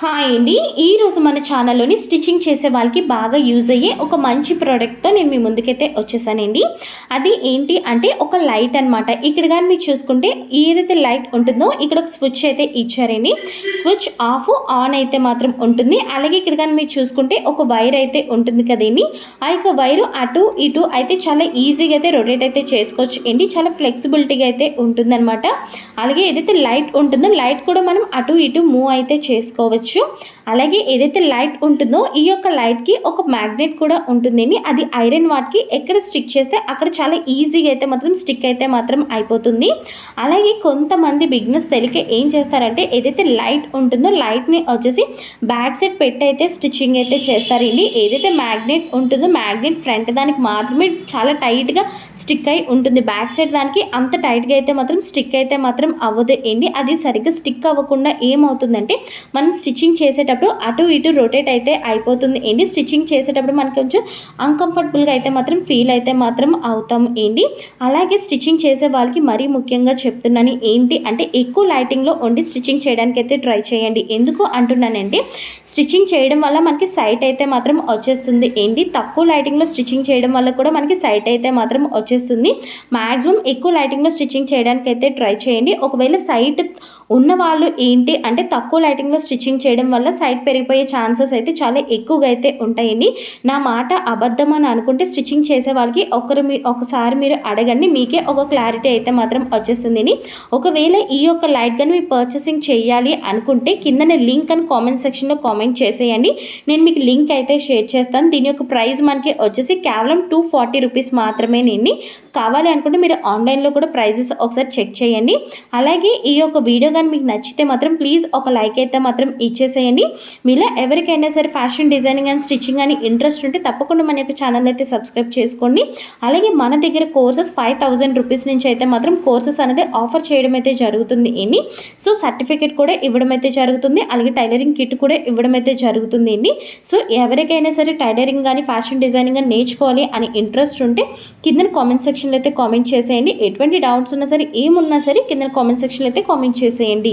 Hi అండి. ఈరోజు మన ఛానల్లోని స్టిచ్చింగ్ చేసే వాళ్ళకి బాగా యూజ్ అయ్యే ఒక మంచి ప్రోడక్ట్తో నేను మీ ముందుకైతే వచ్చేసానండి. అది ఏంటి అంటే ఒక లైట్ అన్నమాట. ఇక్కడ కానీ మీరు చూసుకుంటే ఏదైతే లైట్ ఉంటుందో ఇక్కడ ఒక స్విచ్ అయితే ఇచ్చారండి. స్విచ్ ఆఫ్ ఆన్ అయితే మాత్రం ఉంటుంది. అలాగే ఇక్కడ కానీ మీరు చూసుకుంటే ఒక వైర్ అయితే ఉంటుంది కదండి. ఆ యొక్క వైరు అటు ఇటు అయితే చాలా ఈజీగా అయితే రొటేట్ అయితే చేసుకోవచ్చు అండి. చాలా ఫ్లెక్సిబిలిటీగా అయితే ఉంటుందన్నమాట. అలాగే ఏదైతే లైట్ ఉంటుందో లైట్ కూడా మనం అటు ఇటు మూవ్ అయితే చేసుకోవచ్చు. అలాగే ఏదైతే లైట్ ఉంటుందో ఈ యొక్క లైట్కి ఒక మ్యాగ్నెట్ కూడా ఉంటుందండి అది ఐరన్ వాట్కి ఎక్కడ స్టిక్ చేస్తే అక్కడ చాలా ఈజీగా అయితే మాత్రం స్టిక్ అయితే మాత్రం అయిపోతుంది. అలాగే కొంతమంది బిగ్నెస్ తెలియక ఏం చేస్తారంటే ఏదైతే లైట్ ఉంటుందో లైట్ని వచ్చేసి బ్యాక్ సైడ్ పెట్టి అయితే స్టిచ్చింగ్ అయితే చేస్తారండి. ఏదైతే మ్యాగ్నెట్ ఉంటుందో మ్యాగ్నెట్ ఫ్రంట్ దానికి మాత్రమే చాలా టైట్గా స్టిక్ అయి ఉంటుంది. బ్యాక్ సైడ్ దానికి అంత టైట్గా అయితే మాత్రం స్టిక్ అయితే మాత్రం అవ్వదు. ఏంటి? అది సరిగ్గా స్టిక్ అవ్వకుండా ఏమవుతుందంటే మనం స్టిచ్ స్టిచ్చింగ్ చేసేటప్పుడు అటు ఇటు రొటేట్ అయితే అయిపోతుంది. ఏంటి? స్టిచ్చింగ్ చేసేటప్పుడు మనకి కొంచెం అన్కంఫర్టబుల్గా అయితే మాత్రం ఫీల్ అయితే మాత్రం అవుతాం. ఏంటి? అలాగే స్టిచ్చింగ్ చేసే వాళ్ళకి మరీ ముఖ్యంగా చెప్తున్నాను. ఏంటి? అంటే ఎక్కువ లైటింగ్లో ఉండి స్టిచ్చింగ్ చేయడానికి అయితే ట్రై చేయండి. ఎందుకు అంటున్నానంటే స్టిచ్చింగ్ చేయడం వల్ల మనకి సైట్ అయితే మాత్రం వచ్చేస్తుంది. ఏంటి? తక్కువ లైటింగ్లో స్టిచ్చింగ్ చేయడం వల్ల కూడా మనకి సైట్ అయితే మాత్రం వచ్చేస్తుంది. మ్యాక్సిమం ఎక్కువ లైటింగ్లో స్టిచ్చింగ్ చేయడానికి అయితే ట్రై చేయండి. ఒకవేళ సైట్ ఉన్న వాళ్ళు ఏంటి? అంటే తక్కువ లైటింగ్లో స్టిచ్చింగ్ చేయడం వల్ల సైట్ పెరిగిపోయే ఛాన్సెస్ అయితే చాలా ఎక్కువగా అయితే ఉంటాయండి. నా మాట అబద్ధం అని అనుకుంటే స్టిచ్చింగ్ చేసే వాళ్ళకి ఒకరు మీ ఒకసారి మీరు అడగండి మీకే ఒక క్లారిటీ అయితే మాత్రం వచ్చేస్తుంది ఒకవేళ ఈ యొక్క లైట్ గన్ మీరు పర్చేసింగ్ చేయాలి అనుకుంటే కిందనే లింక్ అని కామెంట్ సెక్షన్లో కామెంట్ చేసేయండి. నేను మీకు లింక్ అయితే షేర్ చేస్తాను. దీని యొక్క ప్రైస్ మనకి వచ్చేసి కేవలం టూ ఫార్టీ రూపీస్ మాత్రమే నేను కావాలి అనుకుంటే మీరు ఆన్లైన్లో కూడా ప్రైజెస్ ఒకసారి చెక్ చేయండి. అలాగే ఈ యొక్క వీడియో కానీ మీకు నచ్చితే మాత్రం ప్లీజ్ ఒక లైక్ అయితే మాత్రం ఇచ్చేసేయండి. మీలో ఎవరికైనా సరే ఫ్యాషన్ డిజైనింగ్ అండ్ స్టిచ్చింగ్ అని ఇంట్రెస్ట్ ఉంటే తప్పకుండా మన యొక్క ఛానల్ అయితే సబ్స్క్రైబ్ చేసుకోండి. అలాగే మన దగ్గర కోర్సెస్ ఫైవ్ థౌజండ్ రూపీస్ నుంచి అయితే మాత్రం కోర్సెస్ అనేది ఆఫర్ చేయడం అయితే జరుగుతుంది. ఏంటి సో సర్టిఫికేట్ కూడా ఇవ్వడం అయితే జరుగుతుంది. అలాగే టైలరింగ్ కిట్ కూడా ఇవ్వడం అయితే జరుగుతుంది. అండి సో ఎవరికైనా సరే టైలరింగ్ కానీ ఫ్యాషన్ డిజైనింగ్ కానీ నేర్చుకోవాలి అని ఇంట్రెస్ట్ ఉంటే కింద కామెంట్ సెక్షన్లో అయితే కామెంట్ చేసేయండి. ఎటువంటి డౌట్స్ ఉన్నా సరే ఏమున్నా సరే కింద కామెంట్ సెక్షన్లో అయితే కామెంట్ చేసేయండి.